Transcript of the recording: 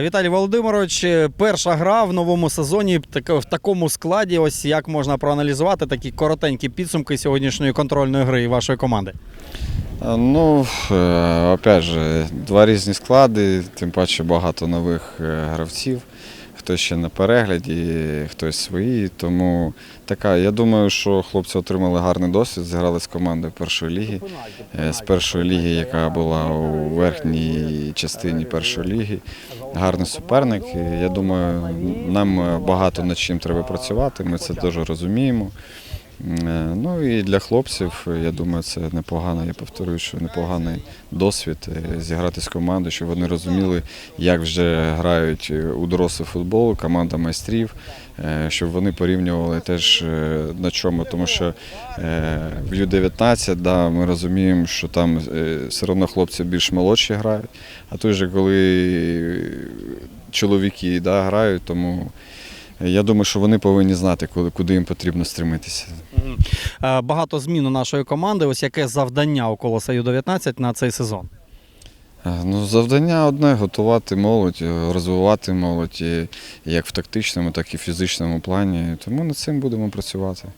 Віталій Володимирович, е, перша гра в новому сезоні в такому складі. Ось як можна проаналізувати такі коротенькі підсумки сьогоднішньої контрольної гри і вашої команди. Ну, е, опять же, два різні склади, тим паче багато нових е, гравців. Хтось ще на перегляді, хтось свої. Тому така, я думаю, що хлопці отримали гарний досвід, зіграли з командою першої ліги. Е, З першої ліги, яка була у верхній частині першої ліги. Гарний суперник. Я думаю, нам багато над чим треба працювати. Ми це дуже розуміємо. Е, Ну і для хлопців, я думаю, це непогано. Я повторюю, що непоганий досвід е, зіграти з командою, щоб вони розуміли, як вже грають е, у дорослий футбол, команда майстрів, щоб вони порівнювали теж на чому, тому що в Ю-19 да, ми розуміємо, що там все одно хлопці більш молодші грають, а тут же коли чоловіки да, грають, тому. Я думаю, що вони повинні знати, куди їм потрібно стремитися. Багато змін у нашої команди. Ось яке завдання у Колоса Ю-19 на цей сезон. Ну, завдання одне готувати молодь, е, розвивати молодь як в тактичному, так і в фізичному плані. Тому над цим будемо працювати.